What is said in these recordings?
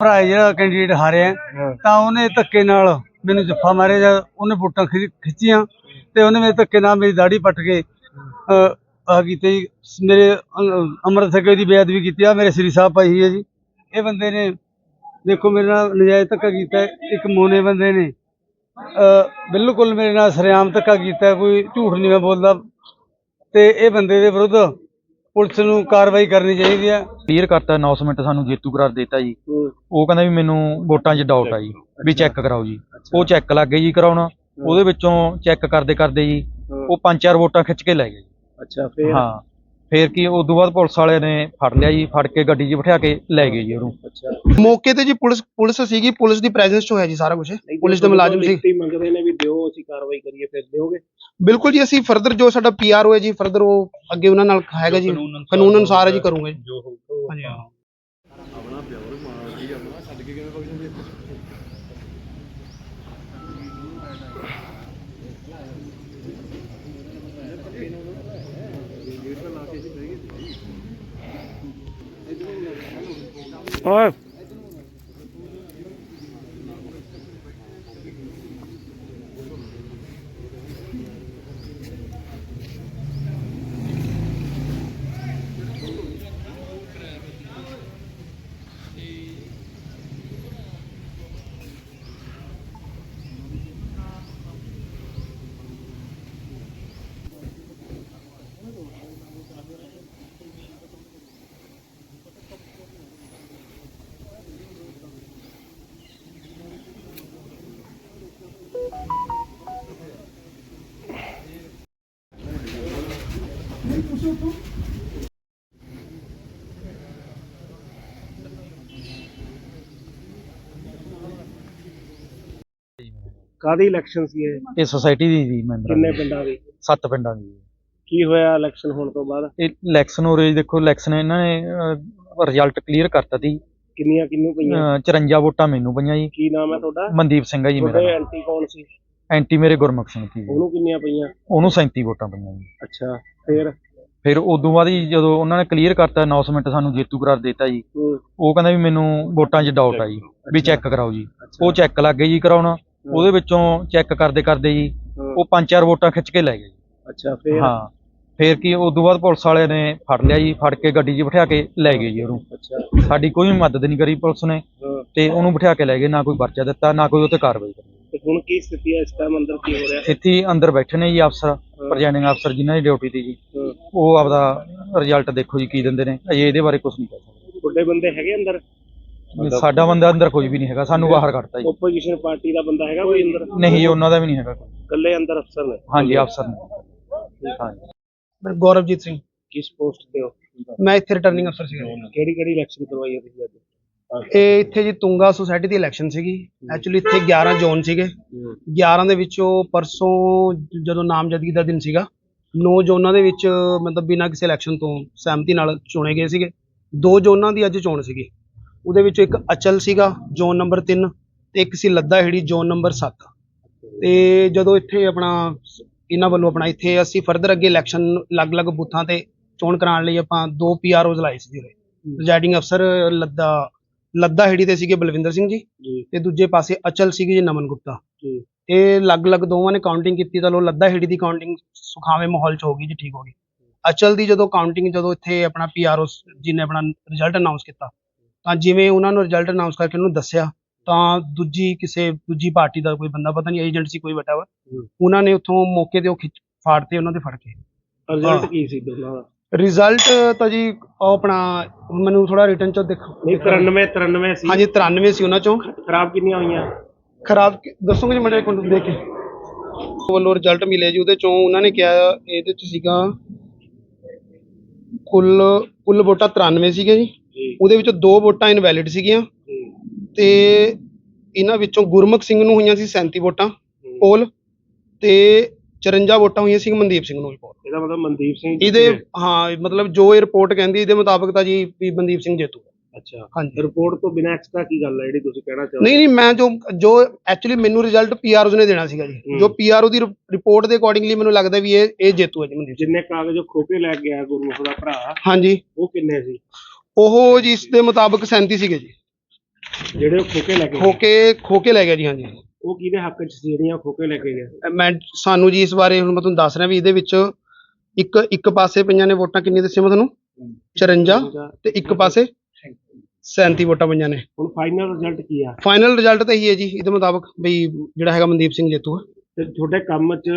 ਭਰਾ ਜਿਹੜਾ ਕੈਂਡੀਡੇਟ ਹਾਰਿਆ ਤਾਂ ਉਹਨੇ ਧੱਕੇ ਨਾਲ ਮੈਨੂੰ ਜੱਫਾ ਮਾਰਿਆ ਜਾਂ ਉਹਨੇ ਵੋਟਾਂ ਖਿੱਚੀਆਂ ਤੇ ਉਹਨੇ ਮੇਰੇ ਧੱਕੇ ਨਾਲ ਮੇਰੀ ਦਾੜੀ ਪੱਟ ਕੇ ਆ ਕੀਤੀ। ਮੇਰੇ ਅ- ਅੰਮ੍ਰਿਤ ਛਕੇ ਦੀ ਬੇਅਦਬੀ ਕੀਤੀ। ਆ ਮੇਰੇ ਸ੍ਰੀ ਸਾਹਿਬ ਪਾਈ ਹੋਈ ਹੈ ਜੀ। ਇਹ ਬੰਦੇ ਨੇ ਦੇਖੋ ਮੇਰੇ ਨਾਲ ਨਜਾਇਜ਼ ਧੱਕਾ ਕੀਤਾ। ਇੱਕ ਮੋਨੇ ਬੰਦੇ ਨੇ ਬਿਲਕੁਲ ਮੇਰੇ ਨਾਲ ਸਰਿਆਮ ਧੱਕਾ ਕੀਤਾ ਕੋਈ ਝੂਠ ਨਹੀਂ ਮੈਂ ਬੋਲਦਾ। ਤੇ ਇਹ ਬੰਦੇ ਦੇ ਵਿਰੁੱਧ ਪੁਲਿਸ ਨੂੰ ਕਾਰਵਾਈ ਕਰਨੀ ਚਾਹੀਦੀ ਹੈ। ਕਲੀਅਰ ਕਰਤਾ ਅਨਾਉਂਸਮੈਂਟ ਸਾਨੂੰ ਜੇਤੂ ਕਰਾਰ ਦਿੱਤਾ ਜੀ। ਉਹ ਕਹਿੰਦਾ ਵੀ ਮੈਨੂੰ ਵੋਟਾਂ 'ਚ ਡਾਊਟ ਆ ਜੀ ਵੀ ਚੈੱਕ ਕਰਾਓ ਜੀ। ਉਹ ਚੈੱਕ ਲੱਗ ਗਏ ਜੀ ਕਰਾਉਣਾ। ਉਹਦੇ ਵਿੱਚੋਂ ਚੈੱਕ ਕਰਦੇ ਕਰਦੇ ਜੀ ਉਹ ਪੰਜ ਚਾਰ ਵੋਟਾਂ ਖਿੱਚ ਕੇ ਲੈ ਗਏ ਜੀ। ਅੱਛਾ ਫਿਰ? ਹਾਂ। ਫੇਰ ਕੀ ਉਸ ਤੋਂ ਬਾਅਦ ਪੁਲਿਸ ਵਾਲਿਆਂ ਨੇ ਫੜ ਲਿਆ ਜੀ ਫੜ ਕੇ ਗੱਡੀ 'ਚ ਬਿਠਾ ਕੇ ਲੈ ਗਏ ਜੀ ਉਹਨੂੰ। ਅੱਛਾ। ਮੌਕੇ ਤੇ ਜੀ ਪੁਲਿਸ ਪੁਲਿਸ ਸੀਗੀ ਪੁਲਿਸ ਦੀ ਪ੍ਰੈਜ਼ੈਂਸ ਚ ਹੋਇਆ ਜੀ ਸਾਰਾ ਕੁਝ ਪੁਲਿਸ ਦੇ ਮੁਲਾਜ਼ਮ ਸੀ। ਲਿਖਤੀ ਮੰਗਦੇ ਨੇ ਵੀ ਦਿਓ ਅਸੀਂ ਕਾਰਵਾਈ ਕਰੀਏ ਫਿਰ ਦਿਓਗੇ? ਬਿਲਕੁਲ ਜੀ ਅਸੀਂ ਫਰਦਰ ਜੋ ਸਾਡਾ ਪੀਆਰ ਹੋਇਆ ਜੀ ਫਰਦਰ ਉਹ ਅੱਗੇ ਉਹਨਾਂ ਨਾਲ ਹੈਗਾ ਜੀ। ਕਾਨੂੰਨ ਅਨੁਸਾਰ ਜੀ ਕਰੂੰਗੇ ਜੀ। ਜੋ ਹੋਊਗਾ ਹਾਂਜੀ ਹਾਂ ਓਏ ਕਾਦੀ ਇਲੈਕਸ਼ਨ ਸੀ ਇਹ? ਇਹ ਸੁਸਾਇਟੀ ਦੀ ਜੀ ਮੈਂਬਰ ਕਿੰਨੇ ਪਿੰਡਾਂ ਦੀ? ਸੱਤ ਪਿੰਡਾਂ ਦੀ। ਕੀ ਹੋਇਆ ਇਲੈਕਸ਼ਨ ਹੋਣ ਤੋਂ ਬਾਅਦ? ਇਹ ਇਲੈਕਸ਼ਨ ਹੋ ਰਹੀ ਦੇਖੋ ਇਲੈਕਸ਼ਨ ਇਹਨਾਂ ਨੇ ਰਿਜ਼ਲਟ ਕਲੀਅਰ ਕਰਤਾ ਸੀ ਕਿੰਨੀਆਂ ਕਿੰਨੂੰ ਪਈਆਂ? 54 ਵੋਟਾਂ ਮੈਨੂੰ ਪਈਆਂ ਜੀ। ਕੀ ਨਾਮ ਹੈ ਤੁਹਾਡਾ? ਮਨਦੀਪ ਸਿੰਘ ਹੈ ਜੀ ਤੁਹਾਡੇ ਮੇਰਾ ਐਂਟੀ ਕੌਣ ਸੀ? ਐਂਟੀ ਮੇਰੇ ਗੁਰਮੁਖ ਸਿੰਘ ਸੀ। ਉਹਨੂੰ ਕਿੰਨੀਆਂ ਪਈਆਂ? ਉਹਨੂੰ 37 ਵੋਟਾਂ ਪਈਆਂ ਜੀ। ਅੱਛਾ ਫਿਰ? ਫਿਰ ਉਦੋਂ ਬਾਅਦ ਹੀ ਜਦੋਂ ਉਹਨਾਂ ਨੇ ਕਲੀਅਰ ਕਰਤਾ ਅਨਾਉਂਸਮੈਂਟ ਸਾਨੂੰ ਜੇਤੂ ਕਰਾਰ ਦਿੱਤਾ ਜੀ। ਉਹ ਕਹਿੰਦਾ ਵੀ ਮੈਨੂੰ ਵੋਟਾਂ 'ਚ ਡਾਊਟ ਆ ਜੀ ਵੀ ਚੈੱਕ ਕਰਾਓ ਜੀ। ਉਹ ਚੈੱਕ ਲੱਗ ਗਏ ਜੀ ਕਰਾਉਣਾ। ਉਹਦੇ ਵਿੱਚੋਂ ਚੈੱਕ ਕਰਦੇ ਕਰਦੇ ਜੀ ਉਹ ਪੰਜ ਚਾਰ ਵੋਟਾਂ ਖਿੱਚ ਕੇ ਲੈ ਗਏ ਜੀ। ਅੱਛਾ ਫਿਰ? ਹਾਂ। ਫੇਰ ਕੀ ਤੋਂ ਬਾਅਦ ਪੁਲਿਸ ਵਾਲਿਆਂ ਨੇ ਫੜ ਲਿਆ ਜੀ ਫੜ ਕੇ ਗੱਡੀ 'ਚ ਬਿਠਾ ਕੇ ਲੈ ਗਏ ਜੀ ਉਹਨੂੰ। ਸਾਡੀ ਕੋਈ ਮਦਦ ਨਹੀਂ ਕਰੀ ਪੁਲਿਸ ਨੇ ਤੇ ਉਹਨੂੰ ਬਿਠਾ ਕੇ ਲੈ ਗਏ ਨਾ ਕੋਈ ਪਰਚਾ ਦਿੱਤਾ ਨਾ ਕੋਈ ਉਹ ਤੇ ਕਾਰਵਾਈ ਕਰੀ ਹੁਣ ਕੀ ਸਥਿਤੀ ਹੈ? ਇਸ ਟਾਈਮ ਅੰਦਰ ਕੀ ਹੋ ਰਿਹਾ? ਇੱਥੇ ਹੀ ਅੰਦਰ ਬੈਠੇ ਨੇ ਜੀ ਅਫਸਰ ਪ੍ਰੈਜ਼ਾਈਡਿੰਗ ਅਫਸਰ ਜਿਨ੍ਹਾਂ ਦੀ ਡਿਊਟੀ ਤੇ ਜੀ ਉਹ ਆਪਦਾ ਰਿਜ਼ਲਟ ਦੇਖੋ ਜੀ ਕੀ ਦਿੰਦੇ ਨੇ। ਅਜੇ ਇਹਦੇ ਬਾਰੇ ਕੁਝ ਨਹੀਂ ਕਹਿ ਸਕਦੇ। ਬੰਦੇ ਹੈਗੇ ਅੰਦਰ? ਸਾਡਾ ਬੰਦਾ ਅੰਦਰ ਕੋਈ ਵੀ ਨਹੀਂ ਹੈਗਾ। ਸਾਨੂੰ ਬਾਹਰ ਕੱਢਤਾ ਜੀ। ਓਪੋਜੀਸ਼ਨ ਪਾਰਟੀ ਦਾ ਬੰਦਾ ਹੈਗਾ ਕੋਈ ਅੰਦਰ? ਨਹੀਂ ਉਹਨਾਂ ਦਾ ਵੀ ਨਹੀਂ ਹੈਗਾ ਕੋਈ। ਇਕੱਲੇ ਅੰਦਰ ਅਫਸਰ ਨੇ? ਹਾਂਜੀ ਅਫਸਰ ਨੇ। ਹਾਂਜੀ ਮੈਂ ਗੌਰਵਜੀਤ ਸਿੰਘ। ਕਿਸ ਪੋਸਟ ਤੇ ਹੋ? ਮੈਂ ਇੱਥੇ ਰਿਟਰਨਿੰਗ ਅਫਸਰ ਸੀਗਾ ਕਿਹੜੀ ਕਿਹੜੀ ਇਲੈਕਸ਼ਨ ਕਰਵਾਈ ਹੈ ਤੁਸੀਂ ਅੱਜ? ਇਹ ਇੱਥੇ ਜੀ ਤੁੰਗਾ ਸੁਸਾਇਟੀ ਦੀ ਇਲੈਕਸ਼ਨ ਸੀਗੀ। ਐਕਚੁਅਲੀ ਇੱਥੇ 11 ਜ਼ੋਨ ਸੀਗੇ। 11 ਦੇ ਵਿੱਚੋਂ ਪਰਸੋਂ ਜਦੋਂ ਨਾਮਜ਼ਦਗੀ ਦਾ ਦਿਨ ਸੀਗਾ 9 ਜ਼ੋਨਾਂ ਦੇ ਵਿੱਚ ਮਤਲਬ ਬਿਨਾਂ ਕਿਸੇ ਇਲੈਕਸ਼ਨ ਤੋਂ ਸਹਿਮਤੀ ਨਾਲ ਚੁਣੇ ਗਏ ਸੀਗੇ। ਦੋ ਜ਼ੋਨਾਂ ਦੀ ਅੱਜ ਚੋਣ ਸੀਗੀ। ਉਹਦੇ ਵਿੱਚੋਂ ਇੱਕ ਅਚਲ ਸੀਗਾ ਜ਼ੋਨ ਨੰਬਰ 3 ਤੇ ਇੱਕ ਸੀ ਲੱਦਾ ਹੀੜੀ ਜ਼ੋਨ ਨੰਬਰ 7 ਤੇ ਜਦੋਂ ਇੱਥੇ ਆਪਣਾ ਇਹਨਾਂ ਵੱਲੋਂ ਆਪਣਾ ਇੱਥੇ ਅਸੀਂ ਫਰਦਰ ਅੱਗੇ ਇਲੈਕਸ਼ਨ ਅਲੱਗ-ਅਲੱਗ ਬੂਥਾਂ ਤੇ ਚੋਣ ਕਰਾਉਣ ਲਈ ਆਪਾਂ ਦੋ ਪੀਆਰਓਜ਼ ਲਾਏ ਸੀ ਜਿਹੜੇ ਪ੍ਰੈਜ਼ਾਈਡਿੰਗ ਅਫਸਰ ਲੱਦਾ ਲੱਦਾ ਹੀੜੀ ਤੇ ਸੀਗੇ ਬਲਵਿੰਦਰ ਸਿੰਘ ਜੀ ਤੇ ਦੂਜੇ ਪਾਸੇ ਅਚਲ ਸੀਗੀ ਜੀ ਨਮਨ ਗੁਪਤਾ। ਜੀ। ਇਹ ਅਲੱਗ-ਅਲੱਗ ਦੋਵਾਂ ਨੇ ਕਾਊਂਟਿੰਗ ਕੀਤੀ ਤਾਂ ਲੋ ਲੱਦਾ ਹੀੜੀ ਦੀ ਕਾਊਂਟਿੰਗ ਸੁਖਾਵੇਂ ਮਾਹੌਲ ਚ ਹੋ ਗਈ ਜੀ ਠੀਕ ਹੋ ਗਈ। ਅਚਲ ਦੀ ਜਦੋਂ ਕਾਊਂਟਿੰਗ ਜਦੋਂ ਇੱਥੇ ਆਪਣਾ ਪੀਆਰਓ ਜੀ ਨੇ ਆਪਣਾ ਰਿਜ਼ਲਟ ਅਨਾਉਂਸ ਕੀਤਾ ਤਾਂ ਜਿਵੇਂ ਉਹਨਾਂ ਨੂੰ ਰਿਜ਼ਲਟ ਅਨਾਉਂਸ ਕਰਕੇ ਉਹਨੂੰ ਦੱਸਿਆ ਤਾਂ ਦੂਜੀ ਕਿਸੇ ਦੂਜੀ ਪਾਰਟੀ ਦਾ ਕੋਈ ਬੰਦਾ ਪਤਾ ਨਹੀਂ ਏਜੰਟ ਸੀ ਕੋਈ ਬਟਾ ਵਾ ਹੂੰ। ਉਹਨਾਂ ਨੇ ਉੱਥੋਂ ਮੌਕੇ ਤੇ ਉਹ ਖਿੱਚ ਫਾੜਤੇ ਉਹਨਾਂ ਦੇ ਫੜ ਕੇ। ਰਿਜ਼ਲਟ। ਕੀ ਸੀ ਦੋਨਾਂ ਦਾ? ਰਿਜ਼ਲਟ ਤਾਂ ਜੀ ਉਹ ਆਪਣਾ ਮੈਨੂੰ ਥੋੜਾ ਰਿਟਰਨ ਚ ਦੇਖੋ। ਨਹੀਂ 93 93 ਸੀ। ਹਾਂਜੀ 93 ਸੀ ਉਹਨਾਂ ਚੋਂ। ਖਰਾਬ ਕਿੰਨੀਆਂ ਹੋਈਆਂ? ਖਰਾਬ ਕਿ- ਦੱਸੋਗੇ ਜੀ ਮੜੇ ਕੋਲ ਦੇਖ ਕੇ। ਵੱਲੋਂ ਰਿਜ਼ਲਟ ਮਿਲਿਆ ਜੀ ਉਹਦੇ ਚੋਂ ਉਹਨਾਂ ਨੇ ਕਿਹਾ ਇਹਦੇ ਚ ਸੀਗਾ ਕੁੱਲ ਕੁੱਲ ਵੋਟਾਂ 93 ਸੀਗੇ ਜੀ। ਜੀ। ਉਹਦੇ ਵਿੱਚੋਂ ਦੋ ਵੋਟਾਂ ਇਨਵੈਲਿਡ ਸੀਗੀਆਂ। ਜੀ। ਤੇ ਇਹਨਾਂ ਵਿੱਚੋਂ ਗੁਰਮੁਖ ਸਿੰਘ ਨੂੰ ਹੋਈਆਂ ਸੀ 37 ਵੋਟਾਂ ਪੋਲ ਤੇ 54 ਵੋਟਾਂ ਹੋਈਆਂ ਸੀ ਮਨਦੀਪ ਸਿੰਘ ਨੂੰ ਪੋਲ ਇਹਦਾ ਮਤਲਬ ਮਨਦੀਪ ਸਿੰਘ ਇਹਦੇ ਹਾਂ ਮਤਲਬ ਜੋ ਇਹ ਰਿਪੋਰਟ ਕਹਿੰਦੀ ਇਹਦੇ ਮੁਤਾਬਕ ਤਾਂ ਜੀ ਵੀ ਮਨਦੀਪ ਸਿੰਘ ਜੇਤੂ ਅੱਛਾ। ਹਾਂਜੀ। ਰਿਪੋਰਟ ਤੋਂ ਬਿਨਾਂ ਐਕਸਟਰਾ ਕੀ ਗੱਲ ਹੈ ਜਿਹੜੀ ਤੁਸੀਂ ਕਹਿਣਾ ਚਾਹੋ ਨਹੀਂ ਨਹੀਂ ਮੈਂ ਜੋ ਜੋ ਐਕਚੁਅਲੀ ਮੈਨੂੰ ਰਿਜ਼ਲਟ ਪੀਆਰਓਜ਼ ਨੇ ਦੇਣਾ ਸੀਗਾ ਜੀ। ਹੂੰ। ਜੋ ਪੀਆਰਓ ਦੀ ਰਿਪੋਰਟ ਦੇ ਅਕੋਰਡਿੰਗਲੀ ਮੈਨੂੰ ਲੱਗਦਾ ਵੀ ਇਹ ਇਹ ਜੇਤੂ ਹੈ ਜੀ ਮਨਦੀਪ ਸਿੰਘ। ਜਿੰਨੇ ਕਾਗਜ਼ ਉਹ ਖੋ ਕੇ ਲੈ ਗਿਆ ਗੁਰਮੁਖ ਦਾ ਭਰਾ ਹਾਂਜੀ। ਉਹ ਕਿੰਨੇ ਸੀ? ਉਹ ਜੀ ਇਸ ਦੇ ਮੁਤਾਬਕ 37 ਸੀਗੇ ਜੀ। ਜਿਹੜੇ ਉਹ ਖੋਕੇ ਲੈ ਕੇ ਗਏ, ਖੋਕੇ ਖੋਕੇ ਲੈ ਗਿਆ ਜੀ ਹਾਂਜੀ। ਉਹ ਕਿਹਦੇ ਹੱਕ 'ਚ ਜਿਹੜੀਆਂ ਖੋਕੇ ਲੈ ਕੇ ਗਏ। ਮੈਂ ਸਾਨੂੰ ਜੀ ਇਸ ਬਾਰੇ ਹੁਣ ਮੈਂ ਤੁਹਾਨੂੰ ਦੱਸ ਰਿਹਾ ਵੀ ਇਹਦੇ ਵਿੱਚ ਇੱਕ ਇੱਕ ਪਾਸੇ ਪਈਆਂ ਨੇ ਵੋਟਾਂ ਕਿੰਨੀ ਦੱਸਿਆ ਮੈਂ ਤੁਹਾਨੂੰ? 54 ਤੇ ਇੱਕ ਪਾਸੇ 37 ਵੋਟਾਂ ਪਈਆਂ ਨੇ। ਹੁਣ ਫਾਈਨਲ ਰਿਜ਼ਲਟ ਕੀ ਆ? ਫਾਈਨਲ ਰਿਜ਼ਲਟ ਤਾਂ ਇਹੀ ਹੈ ਜੀ ਇਹਦੇ ਮੁਤਾਬਕ ਵੀ ਜਿਹੜਾ ਹੈਗਾ ਮਨਦੀਪ ਸਿੰਘ ਜੇਤੂ ਹੈ ਤੇ ਤੁਹਾਡੇ ਕੰਮ 'ਚ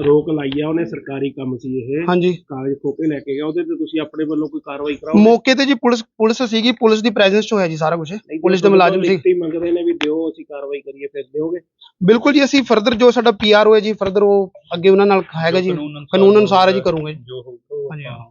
ਰੋਕ ਲਾਈ ਆ ਉਹਨੇ ਸਰਕਾਰੀ ਕੰਮ ਸੀ ਇਹ। ਹਾਂਜੀ। ਕਾਗਜ਼ ਖੋਕੇ ਲੈ ਕੇ ਗਿਆ ਉਹਦੇ ਤੇ ਤੁਸੀਂ ਆਪਣੇ ਵੱਲੋਂ ਕੋਈ ਕਾਰਵਾਈ ਕਰਾਓ ਮੌਕੇ ਤੇ ਜੀ ਪੁਲਿਸ ਪੁਲਿਸ ਸੀਗੀ ਪੁਲਿਸ ਦੀ ਪ੍ਰੈਜ਼ੈਂਸ ਚ ਹੋਇਆ ਜੀ ਸਾਰਾ ਕੁਝ ਪੁਲਿਸ ਦੇ ਮੁਲਾਜ਼ਮ ਸੀ। ਮੰਗਦੇ ਨੇ ਵੀ ਦਿਓ ਅਸੀਂ ਕਾਰਵਾਈ ਕਰੀਏ ਫਿਰ ਦਿਓਗੇ? ਬਿਲਕੁਲ ਜੀ ਅਸੀਂ ਫਰਦਰ ਜੋ ਸਾਡਾ ਪੀਆਰ ਹੋਇਆ ਜੀ ਫਰਦਰ ਉਹ ਅੱਗੇ ਉਹਨਾਂ ਨਾਲ ਹੈਗਾ ਜੀ। ਕਾਨੂੰਨ ਅਨੁਸਾਰ ਜੀ ਕਰੂੰਗੇ ਜੋ। ਹਾਂਜੀ। ਹਾਂ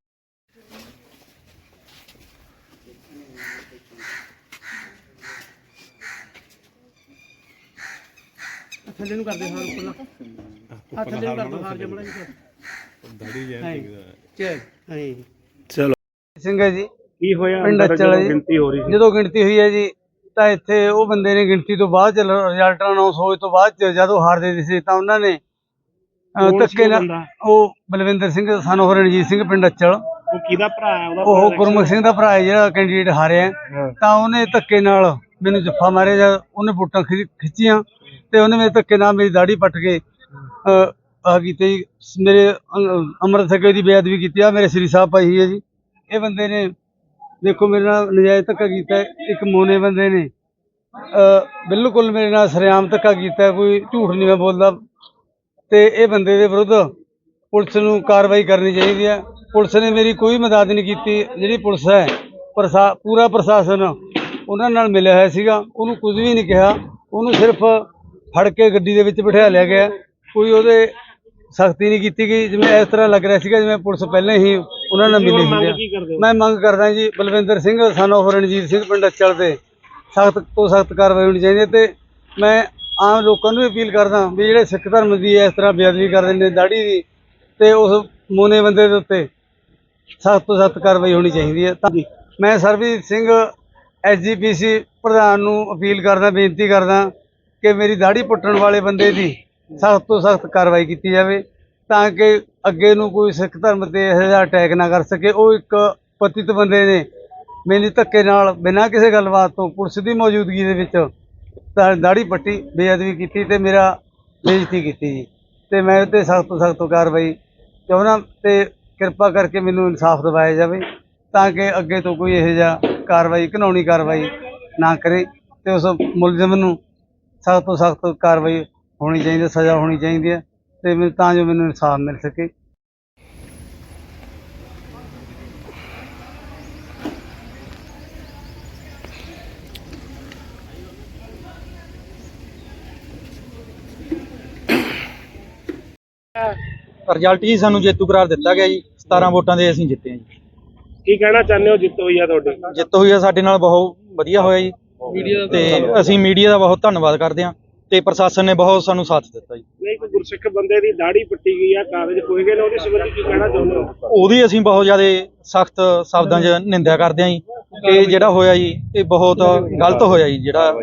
ਥੱਲੇ ਨੂੰ ਕਰਦੇ ਹਾਂ ਉੱਪਰ ਹੱਥ ਥੱਲੇ ਨੂੰ ਕਰਦੇ ਹਾਰ ਜਮਣਾ ਜੀ ਦਾੜੀ ਜੈਨ ਚਲ। ਹਾਂ। ਸਿੰਘ ਹੈ ਜੀ ਕੀ ਹੋਇਆ ਪਿੰਡ ਅੰਦਰ ਅਚਲ ਜਦੋਂ ਜੀ। ਗਿਣਤੀ ਹੋ ਰਹੀ ਸੀ? ਜਦੋਂ ਗਿਣਤੀ ਹੋਈ ਹੈ ਜੀ ਤਾਂ ਇੱਥੇ ਉਹ ਬੰਦੇ ਨੇ ਗਿਣਤੀ ਤੋਂ ਬਾਅਦ ਚ ਰਿਜ਼ਲਟ ਅਨਾਉਂਸ ਹੋਏ ਤੋਂ ਬਾਅਦ ਚ ਜਦੋਂ ਹਾਰਦੇ ਸੀ ਤਾਂ ਉਹਨਾਂ ਨੇ ਅਹ, ਕੌਣ ਸੀ ਧੱਕੇ ਉਹ ਨਾਲ ਬੰਦਾ? ਉਹ ਬਲਵਿੰਦਰ ਸਿੰਘ ਸਾਨੂੰ ਰਣਜੀਤ ਸਿੰਘ ਪਿੰਡ ਅਚਲ। ਉਹ ਕਿਹਦਾ ਭਰਾ ਹੈ? ਉਹਦਾ ਉਹ ਭਰਾ ਗੁਰਮੁਖ ਸਿੰਘ ਦਾ ਭਰਾ ਹੈ ਜਿਹੜਾ ਕੈਂਡੀਡੇਟ ਹਾਰਿਆ। ਹੈ। ਤਾਂ ਉਹਨੇ ਧੱਕੇ ਨਾਲ ਮੈਨੂੰ ਜੱਫਾ ਮਾਰਿਆ ਜਾਂ ਉਹਨੇ ਵੋਟਾਂ ਖਿ- ਖਿੱਚੀਆਂ। ਤੇ ਉਹਨੇ ਮੇਰੇ ਧੱਕੇ ਨਾਲ ਮੇਰੀ ਦਾੜੀ ਪੱਟ ਕੇ ਅਹ, ਆਹ ਕੀਤੀ ਜੀ, ਮੇਰੇ ਅੰ- ਅੰਮ੍ਰਿਤ ਸਕੇ ਦੀ ਬੇਅਦਬੀ ਕੀਤੀ। ਆ ਮੇਰੇ ਸ੍ਰੀ ਸਾਹਿਬ ਪਾਈ ਹੋਈ ਹੈ ਜੀ। ਇਹ ਬੰਦੇ ਨੇ ਦੇਖੋ ਮੇਰੇ ਨਾਲ ਨਜਾਇਜ਼ ਧੱਕਾ ਕੀਤਾ। ਹੈ। ਇੱਕ ਮੋਨੇ ਬੰਦੇ ਨੇ ਅਹ, ਬਿਲਕੁਲ ਮੇਰੇ ਨਾਲ ਸਰਿਆਮ ਧੱਕਾ ਕੀਤਾ। ਹੈ, ਕੋਈ ਝੂਠ ਨਹੀਂ ਮੈਂ ਬੋਲਦਾ। ਤੇ ਇਹ ਬੰਦੇ ਦੇ ਵਿਰੁੱਧ ਪੁਲਿਸ ਨੂੰ ਕਾਰਵਾਈ ਕਰਨੀ ਚਾਹੀਦੀ ਹੈ। ਪੁਲਿਸ ਨੇ ਮੇਰੀ ਕੋਈ ਮਦਦ ਨਹੀਂ ਕੀਤੀ। ਜਿਹੜੀ ਪੁਲਿਸ ਹੈ ਪ੍ਰਸ਼ਾ ਪੂਰਾ ਪ੍ਰਸ਼ਾਸਨ ਉਹਨਾਂ ਨਾਲ ਮਿਲਿਆ ਹੋਇਆ ਸੀਗਾ। ਉਹਨੂੰ ਕੁਝ ਵੀ ਨਹੀਂ ਕਿਹਾ। ਉਹਨੂੰ ਸਿਰਫ ਫੜ ਕੇ ਗੱਡੀ ਦੇ ਵਿੱਚ ਬਿਠਾ ਲਿਆ ਗਿਆ। ਕੋਈ ਉਹਦੇ ਸਖਤੀ ਨਹੀਂ ਕੀਤੀ ਗਈ। ਜਿਵੇਂ ਇਸ ਤਰ੍ਹਾਂ ਲੱਗ ਰਿਹਾ ਸੀਗਾ ਜਿਵੇਂ ਪੁਲਿਸ ਪਹਿਲਾਂ ਹੀ ਉਹਨਾਂ ਨਾਲ ਮਿਲੀ ਹੁਣ ਹੋਈ ਮੰਗ ਹੈ ਕੀ ਕਰਦੇ ਹੋ? ਮੈਂ ਮੰਗ ਕਰਦਾ ਜੀ ਬਲਵਿੰਦਰ ਸਿੰਘ ਸਾਨੂੰ ਰਣਜੀਤ ਸਿੰਘ ਪਿੰਡ ਅਚਲ ਤੇ ਸਖਤ ਤੋਂ ਸਖਤ ਕਾਰਵਾਈ ਹੋਣੀ ਚਾਹੀਦੀ ਹੈ ਤੇ ਮੈਂ ਆਮ ਲੋਕਾਂ ਨੂੰ ਵੀ ਅਪੀਲ ਕਰਦਾ ਵੀ ਜਿਹੜੇ ਸਿੱਖ ਧਰਮ ਦੀ ਇਸ ਤਰ੍ਹਾਂ ਬੇਅਦਬੀ ਕਰਦੇ ਨੇ ਦਾੜੀ ਦੀ ਤੇ ਉਸ ਮੋਨੇ ਬੰਦੇ ਦੇ ਉੱਤੇ ਸਖਤ ਤੋਂ ਸਖਤ ਕਾਰਵਾਈ ਹੋਣੀ ਚਾਹੀਦੀ ਹੈ। ਤਾਂ ਮੈਂ ਸਰਬਜੀਤ ਸਿੰਘ ਐਸਜੀਪੀਸੀ ਪ੍ਰਧਾਨ ਨੂੰ ਅਪੀਲ ਕਰਦਾ ਬੇਨਤੀ ਕਰਦਾ ਕਿ ਮੇਰੀ ਦਾੜੀ ਪੁੱਟਣ ਵਾਲੇ ਬੰਦੇ ਦੀ ਸਖਤ ਤੋਂ ਸਖਤ ਕਾਰਵਾਈ ਕੀਤੀ ਜਾਵੇ ਤਾਂ ਕਿ ਅੱਗੇ ਨੂੰ ਕੋਈ ਸਿੱਖ ਧਰਮ ਤੇ ਇਹੋ ਜਿਹਾ ਅਟੈਕ ਨਾ ਕਰ ਸਕੇ। ਉਹ ਇੱਕ ਪਤਿਤ ਬੰਦੇ ਨੇ ਮੈਨੂੰ ਧੱਕੇ ਨਾਲ ਬਿਨਾਂ ਕਿਸੇ ਗੱਲਬਾਤ ਤੋਂ ਪੁਲਿਸ ਦੀ ਮੌਜੂਦਗੀ ਦੇ ਵਿੱਚ ਤਾਂ ਦਾੜੀ ਪੱਟੀ, ਬੇਅਦਬੀ ਕੀਤੀ ਤੇ ਮੇਰਾ ਬੇਇੱਜ਼ਤੀ ਕੀਤੀ ਜੀ। ਤੇ ਮੈਂ ਤੇ ਸਖਤ ਤੋਂ ਸਖਤ ਕਾਰਵਾਈ ਚਾਹੁੰਦਾ ਤੇ ਕਿਰਪਾ ਕਰਕੇ ਮੈਨੂੰ ਇਨਸਾਫ ਦਿਵਾਇਆ ਜਾਵੇ ਤਾਂ ਕਿ ਅੱਗੇ ਤੋਂ ਕੋਈ ਇਹੋ ਜਿਹਾ ਕਾਰਵਾਈ ਕਾਨੂੰਨੀ ਕਾਰਵਾਈ ਨਾ ਕਰੇ ਤੇ ਉਸ ਮੁਲਜ਼ਮ ਨੂੰ ਸਖਤ ਤੋਂ ਸਖਤ ਕਾਰਵਾਈ ਹੋਣੀ ਚਾਹੀਦੀ ਹੈ ਸਜ਼ਾ ਹੋਣੀ ਚਾਹੀਦੀ ਹੈ ਤੇ ਮੈਨੂੰ ਤਾਂ ਜੋ ਮੈਨੂੰ ਇਨਸਾਫ ਮਿਲ ਸਕੇ। ਰਿਜ਼ਲਟ ਜੀ ਸਾਨੂੰ ਜੇਤੂ ਕਰਾਰ ਦਿੱਤਾ ਗਿਆ ਜੀ 17 ਵੋਟਾਂ ਦੇ ਅਸੀਂ ਜਿੱਤੇ ਹਾਂ ਜੀ। ਕੀ ਕਹਿਣਾ ਚਾਹੁੰਦੇ ਹੋ? ਜਿੱਤ ਹੋਈ ਆ ਤੁਹਾਡੀ। ਜਿੱਤ ਹੋਈ ਆ ਸਾਡੇ ਨਾਲ ਬਹੁਤ ਵਧੀਆ ਹੋਇਆ ਜੀ। ਤੇ ਅਸੀਂ ਮੀਡੀਆ ਦਾ ਬਹੁਤ ਧੰਨਵਾਦ ਕਰਦੇ ਹਾਂ ਤੇ ਪ੍ਰਸ਼ਾਸਨ ਨੇ ਬਹੁਤ ਸਾਨੂੰ ਸਾਥ ਦਿੱਤਾ ਜੀ। ਨਹੀਂ ਕੋਈ ਗੁਰਸਿੱਖ ਬੰਦੇ ਦੀ ਦਾੜੀ ਪੱਟੀ ਗਈ ਆ ਕਾਗਜ਼ ਖੋਏ ਗਏ ਨੇ ਉਹਦੇ ਸੰਬੰਧੀ ਕੀ ਕਹਿਣਾ ਚਾਹੁੰਦੇ ਹੋ? ਉਹਦੀ ਅਸੀਂ ਬਹੁਤ ਜ਼ਿਆਦਾ ਸਖਤ ਸ਼ਬਦਾਂ 'ਚ ਨਿੰਦਿਆ ਕਰਦੇ ਹਾਂ ਜੀ ਕਿ ਜਿਹੜਾ ਹੋਇਆ ਜੀ ਇਹ ਬਹੁਤ ਗਲਤ ਹੋਇਆ ਜੀ ਜਿਹੜਾ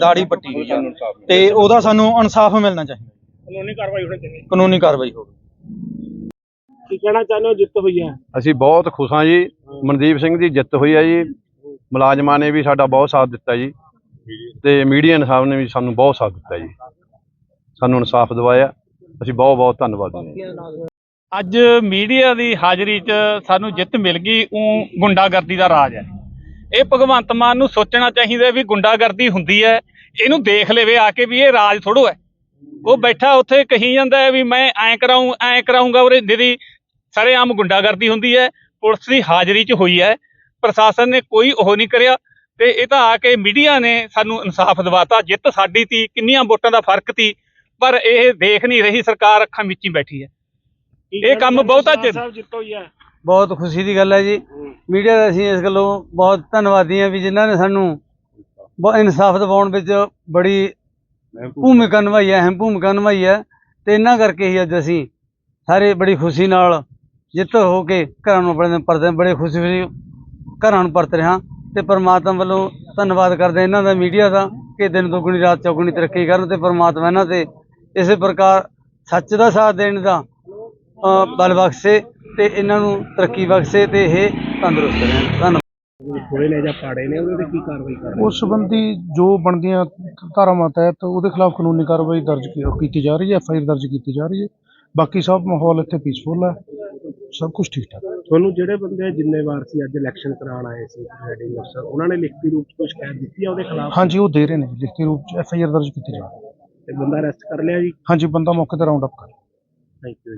ਦਾੜੀ ਪੱਟੀ ਗਈ ਆ। ਤੇ ਉਹਦਾ ਸਾਨੂੰ ਇਨਸਾਫ ਮਿਲਣਾ ਚਾਹੀਦਾ। ਕਾਨੂੰਨੀ ਕਾਰਵਾਈ ਹੋਣੀ ਚਾਹੀਦੀ। ਕਾਨੂੰਨੀ ਕਾਰਵਾਈ ਹੋਵੇ। ਕੀ ਕਹਿਣਾ ਚਾਹੁੰਦੇ ਹੋ? ਜਿੱਤ ਹੋਈ ਹੈ ਅਸੀਂ ਬਹੁਤ ਖੁਸ਼ ਹਾਂ ਜੀ। ਮਨਦੀਪ ਸਿੰਘ ਦੀ ਜਿੱਤ ਹੋਈ ਹੈ ਜੀ। ਮੁਲਾਜ਼ਮਾਂ ਨੇ ਵੀ ਸਾਡਾ ਬਹੁਤ ਸਾਥ ਦਿੱਤਾ ਜੀ ਤੇ ਮੀਡੀਆ ਸਾਹਿਬ ਨੇ ਵੀ ਸਾਨੂੰ ਬਹੁਤ ਸਾਥ ਦਿੱਤਾ ਜੀ। ਸਾਨੂੰ ਇਨਸਾਫ ਦਿਵਾਇਆ। ਅਸੀਂ ਬਹੁਤ ਬਹੁਤ ਧੰਨਵਾਦੀ ਹਾਂ। ਅੱਜ ਮੀਡੀਆ ਦੀ ਹਾਜ਼ਰੀ 'ਚ ਸਾਨੂੰ ਜਿੱਤ ਮਿਲ ਗਈ ਉਹ ਗੁੰਡਾਗਰਦੀ ਦਾ ਰਾਜ ਹੈ। ਇਹ ਭਗਵੰਤ ਮਾਨ ਨੂੰ ਸੋਚਣਾ ਚਾਹੀਦਾ ਵੀ ਗੁੰਡਾਗਰਦੀ ਹੁੰਦੀ ਹੈ ਇਹਨੂੰ ਦੇਖ ਲਵੇ ਆ ਕੇ ਵੀ ਇਹ ਰਾਜ ਥੋੜੋ ਹੈ। ਉਹ ਬੈਠਾ ਉੱਥੇ ਕਹੀ ਜਾਂਦਾ ਹੈ ਵੀ ਮੈਂ ਐਂ ਕਰਾਉਂ ਐਂ ਕਰਾਉਂਗਾ ਉਰੇ ਦੀਦੀ ਸਰੇਆਮ ਗੁੰਡਾਗਰਦੀ ਹੁੰਦੀ ਹੈ ਪੁਲਿਸ ਦੀ ਹਾਜ਼ਰੀ 'ਚ ਹੋਈ ਹੈ। ਪ੍ਰਸ਼ਾਸਨ ਨੇ ਕੋਈ ਉਹ ਨਹੀਂ ਕਰਿਆ ਤੇ ਇਹ ਤਾਂ ਆ ਕੇ ਮੀਡੀਆ ਨੇ ਸਾਨੂੰ ਇਨਸਾਫ ਦਿਵਾਤਾ ਜਿੱਤ ਸਾਡੀ ਤੀ ਕਿੰਨੀਆਂ ਵੋਟਾਂ ਦਾ ਫ਼ਰਕ ਤੀ ਪਰ ਇਹ ਦੇਖ ਨਹੀਂ ਰਹੀ ਸਰਕਾਰ ਅੱਖਾਂ ਮੀਚੀ ਬੈਠੀ ਹੈ। ਇਹ ਕੰਮ ਬਹੁਤਾ ਚਿਰ- ਹੈ ਬਹੁਤ ਖੁਸ਼ੀ ਦੀ ਗੱਲ ਹੈ ਜੀ। ਮੀਡੀਆ ਦਾ ਅਸੀਂ ਇਸ ਗੱਲੋਂ ਬਹੁਤ ਧੰਨਵਾਦੀ ਹਾਂ ਵੀ ਜਿਨ੍ਹਾਂ ਨੇ ਸਾਨੂੰ ਬਹੁਤ ਇਨਸਾਫ ਦਿਵਾਉਣ ਵਿੱਚ ਬੜੀ ਭੂਮਿਕਾ ਨਿਭਾਈ ਹੈ ਅਹਿਮ ਭੂਮਿਕਾ ਨਿਭਾਈ ਹੈ ਤੇ ਇਹਨਾਂ ਕਰਕੇ ਹੀ ਅੱਜ ਅਸੀਂ ਸਾਰੇ ਬੜੀ ਖੁਸ਼ੀ ਨਾਲ ਜਿੱਤ ਹੋ ਕੇ ਘਰਾਂ ਨੂੰ ਆਪਣੇ ਪਰਦੇ ਬੜੇ ਖੁਸ਼ੀ ਖੁਸ਼ੀ ਘਰਾਂ ਨੂੰ ਪਰਤ ਰਿਹਾ। ਤੇ ਪਰਮਾਤਮਾ ਵੱਲੋਂ ਧੰਨਵਾਦ ਕਰਦੇ ਇਹਨਾਂ ਦਾ ਮੀਡੀਆ ਦਾ ਕਿ ਦਿਨ ਦੁੱਗਣੀ ਰਾਤ ਚੌਗੁਣੀ ਤਰੱਕੀ ਕਰਨ ਤੇ ਪਰਮਾਤਮਾ ਇਹਨਾਂ ਤੇ ਇਸੇ ਪ੍ਰਕਾਰ ਸੱਚ ਦਾ ਸਾਥ ਦੇਣ ਦਾ ਬਲ ਬਖਸ਼ੇ ਤੇ ਇਹਨਾਂ ਨੂੰ ਤਰੱਕੀ ਬਖਸ਼ੇ ਤੇ ਇਹ ਤੰਦਰੁਸਤ ਰਹਿਣ। ਧੰਨਵਾਦ। ਹੋਏ ਨੇ ਜਾਂ ਪਾੜੇ ਨੇ ਉਹਦੇ ਤੇ ਕੀ ਕਾਰਵਾਈ ਕਰ ਉਸ ਸੰਬੰਧੀ ਜੋ ਬਣਦੀਆਂ ਧਾਰਾਵਾਂ ਤਹਿਤ ਉਹਦੇ ਖਿਲਾਫ ਕਾਨੂੰਨੀ ਕਾਰਵਾਈ ਦਰਜ ਕੀਤੀ ਜਾ ਰਹੀ ਹੈ ਐਫ ਆਈ ਆਰ ਦਰਜ ਕੀਤੀ ਜਾ ਰਹੀ ਹੈ। ਬਾਕੀ ਸਭ ਮਾਹੌਲ ਇੱਥੇ ਪੀਸਫੁਲ ਹੈ। ਸਭ ਕੁਝ ਠੀਕ ਠਾਕ। ਤੁਹਾਨੂੰ ਜਿਹੜੇ ਬੰਦੇ ਜ਼ਿੰਮੇਵਾਰ ਸੀ ਅੱਜ ਇਲੈਕਸ਼ਨ ਕਰਾਉਣ ਆਏ ਸੀ ਹੈਡਿੰਗ ਅਫਸਰ ਉਹਨਾਂ ਨੇ ਲਿਖਤੀ ਰੂਪ 'ਚ ਕੋਈ ਸ਼ਿਕਾਇਤ ਦਿੱਤੀ ਹੈ ਉਹਦੇ ਖਿਲਾਫ? ਹਾਂਜੀ ਉਹ ਦੇ ਰਹੇ ਨੇ ਲਿਖਤੀ ਰੂਪ ਚ ਐਫ ਆਈ ਆਰ ਦਰਜ ਕੀਤੀ ਜਾ ਰਹੀ ਹੈ। ਤੇ ਬੰਦਾ ਅਰੈਸਟ ਕਰ ਲਿਆ ਜੀ? ਹਾਂਜੀ ਬੰਦਾ ਮੌਕੇ ਤੇ ਰਾਉਂਡ ਅਪ ਕਰ ਥੈਂਕ ਯੂ